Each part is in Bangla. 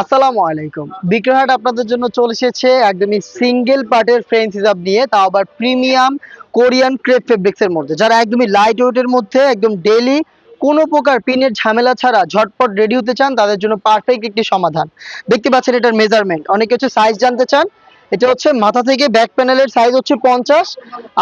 আসসালামু আলাইকুম। বিক্রয়হাট আপনাদের জন্য চলে এসেছে একদমই সিঙ্গেল পার্টের ফ্রেঞ্চ হিসাব নিয়ে, তাও আবার প্রিমিয়াম কোরিয়ান ক্রেপ ফেব্রিক্সের মধ্যে। যারা একদমই লাইট ওয়েটের মধ্যে, একদম ডেলি কোনো প্রকার পিনের ঝামেলা ছাড়া ঝটপট রেডি হতে চান, তাদের জন্য পারফেক্ট একটি সমাধান। দেখতে পাচ্ছেন এটার মেজারমেন্ট অনেকে হচ্ছে সাইজ জানতে চান। এটা হচ্ছে মাথা থেকে ব্যাক প্যানেলের সাইজ হচ্ছে পঞ্চাশ,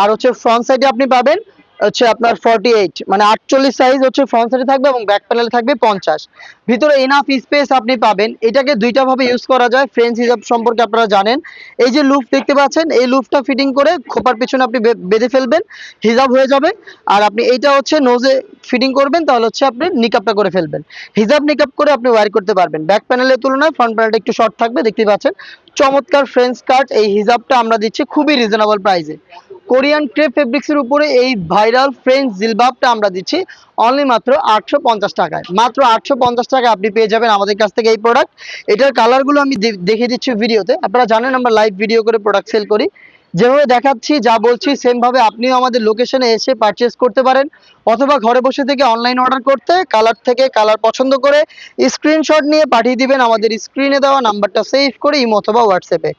আর হচ্ছে ফ্রন্ট সাইডে আপনি পাবেন হচ্ছে আপনার ফর্টি এইট মানে আটচল্লিশ সাইজ হচ্ছে ফ্রন্ট সাইডে থাকবে এবং ব্যাক প্যানেলে থাকবে পঞ্চাশ। ভিতরে এনাফ স্পেস আপনি পাবেন। এটাকে দুইটা ভাবে ইউজ করা যায় ফ্রেঞ্চ হিসাব সম্পর্কে আপনারা জানেন। এই যে লুফ দেখতে পাচ্ছেন, এই লুফটা ফিটিং করে খোপার পিছনে আপনি বেঁধে ফেলবেন, হিজাব হয়ে যাবে। আর আপনি এইটা হচ্ছে নোজে ফিটিং করবেন, তাহলে হচ্ছে আপনি নিকাপটা করে ফেলবেন। হিজাব নিকাপ করে আপনি ওয়্যার করতে পারবেন। ব্যাক প্যানেলের তুলনায় ফ্রন্ট প্যানেলটা একটু শর্ট থাকবে, দেখতে পাচ্ছেন। চমৎকার ফ্রেঞ্চ কাট এই হিজাবটা আমরা দিচ্ছি খুবই রিজনেবল প্রাইসে কোরিয়ান ক্রেপ ফেব্রিক্সের উপরে এই ভাইরাল ফ্রেঞ্চ জিলবাবটা আমরা দিচ্ছি অনলি মাত্র আটশো পঞ্চাশ টাকায়। মাত্র আটশো পঞ্চাশ টাকায় আপনি পেয়ে যাবেন আমাদের কাছ থেকে এই প্রোডাক্ট এটার কালারগুলো আমি দেখিয়ে দিচ্ছি ভিডিওতে আপনারা জানেন আমরা লাইভ ভিডিও করে প্রোডাক্ট সেল করি। যেভাবে দেখাচ্ছি, যা বলছি সেম ভাবে আপনিও আমাদের লোকেশনে এসে পারচেস করতে পারেন। অথবা ঘরে বসে থেকে অনলাইন অর্ডার করতে কালার থেকে কালার পছন্দ করে স্ক্রিনশট নিয়ে পাঠিয়ে দিবেন আমাদের স্ক্রিনে দেওয়া নাম্বারটা সেভ করে ইমো অথবা হোয়াটসঅ্যাপে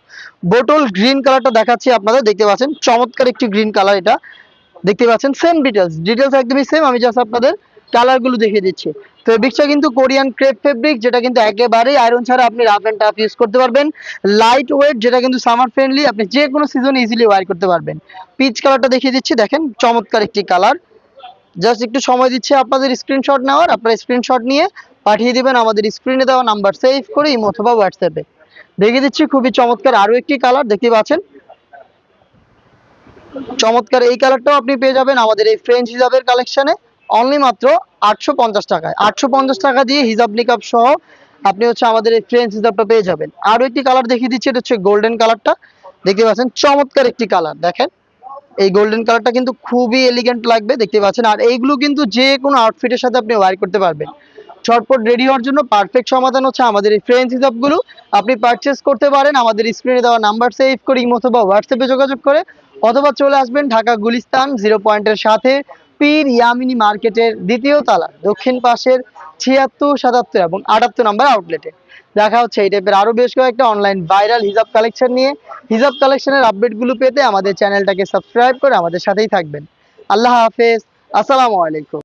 বোটল গ্রিন কালারটা দেখাচ্ছি আপনাদের, দেখতে পাচ্ছেন, চমৎকার একটি গ্রিন কালার এটা। দেখতে পাচ্ছেন সেম ডিটেলস ডিটেলস একদমই সেম আমি জাস্ট আপনাদের কালারগুলো দেখিয়ে দিচ্ছি। ফেব্রিক্সটা কিন্তু কোরিয়ান ক্রেপ ফেব্রিক যেটা কিন্তু একেবারেই আয়রন ছাড়া আপনি রাফ অ্যান্ড টাফ ইউজ করতে পারবেন। লাইট ওয়েট যেটা কিন্তু সামার ফ্রেন্ডলি আপনি যে কোনো সিজনে ইজিলি ওয়ার করতে পারবেন। পিচ কালারটা দেখিয়ে দিচ্ছি, দেখেন, চমৎকার একটি কালার জাস্ট একটু সময় দিচ্ছে আপনাদের স্ক্রিনশট নেওয়ার, আপনারা স্ক্রিনশট নিয়ে পাঠিয়ে দিবেন আমাদের স্ক্রিনে দেওয়া নাম্বার সেভ করে ইমো অথবা হোয়াটসঅ্যাপে দেখিয়ে দিচ্ছি, খুবই চমৎকার আরও একটি কালার দেখতে পাচ্ছেন? চমৎকার এই কালারটাও আপনি পেয়ে যাবেন আমাদের এই ফ্রেঞ্চ হিজাবের কালেকশনে অনলি মাত্র আটশো পঞ্চাশ টাকায়। আটশো পঞ্চাশ টাকা দিয়ে হিজাব নিকাপ সহ আপনি হচ্ছে আমাদের এই ফ্রেঞ্চ হিজাবটা পেয়ে যাবেন। আরও একটি কালার দেখিয়ে দিচ্ছি, এটা হচ্ছে গোল্ডেন কালারটা দেখতে পাচ্ছেন, চমৎকার একটি কালার দেখেন। এই গোল্ডেন কালারটা কিন্তু খুবই এলিগেন্ট লাগবে, দেখতে পাচ্ছেন। আর এইগুলো কিন্তু যে কোনো আউটফিটের সাথে আপনি ওয়ার করতে পারবেন। ঝটপট রেডি হওয়ার জন্য পারফেক্ট সমাধান হচ্ছে আমাদের এই ফ্রেঞ্চ হিসাবগুলো আপনি পারচেস করতে পারেন, আমাদের স্ক্রিনে দেওয়া নাম্বার সেভ করে অথবা হোয়াটসঅ্যাপে যোগাযোগ করে, অথবা চলে আসবেন ঢাকা গুলিস্তান জিরো পয়েন্টের সাথে। পীর ইয়ামিনী মার্কেটের দ্বিতীয় তালা, দক্ষিণ পাশের ছিয়াত্তর, সাতাত্তর এবং আটাত্তর নাম্বার আউটলেটে দেখা হচ্ছে এই টাইপের আরও বেশ কয়েকটা অনলাইন ভাইরাল হিজাব কালেকশন নিয়ে। হিজাব কালেকশনের আপডেটগুলো পেতে আমাদের চ্যানেলটাকে সাবস্ক্রাইব করে আমাদের সাথেই থাকবেন। আল্লাহ হাফেজ, আসসালামু আলাইকুম।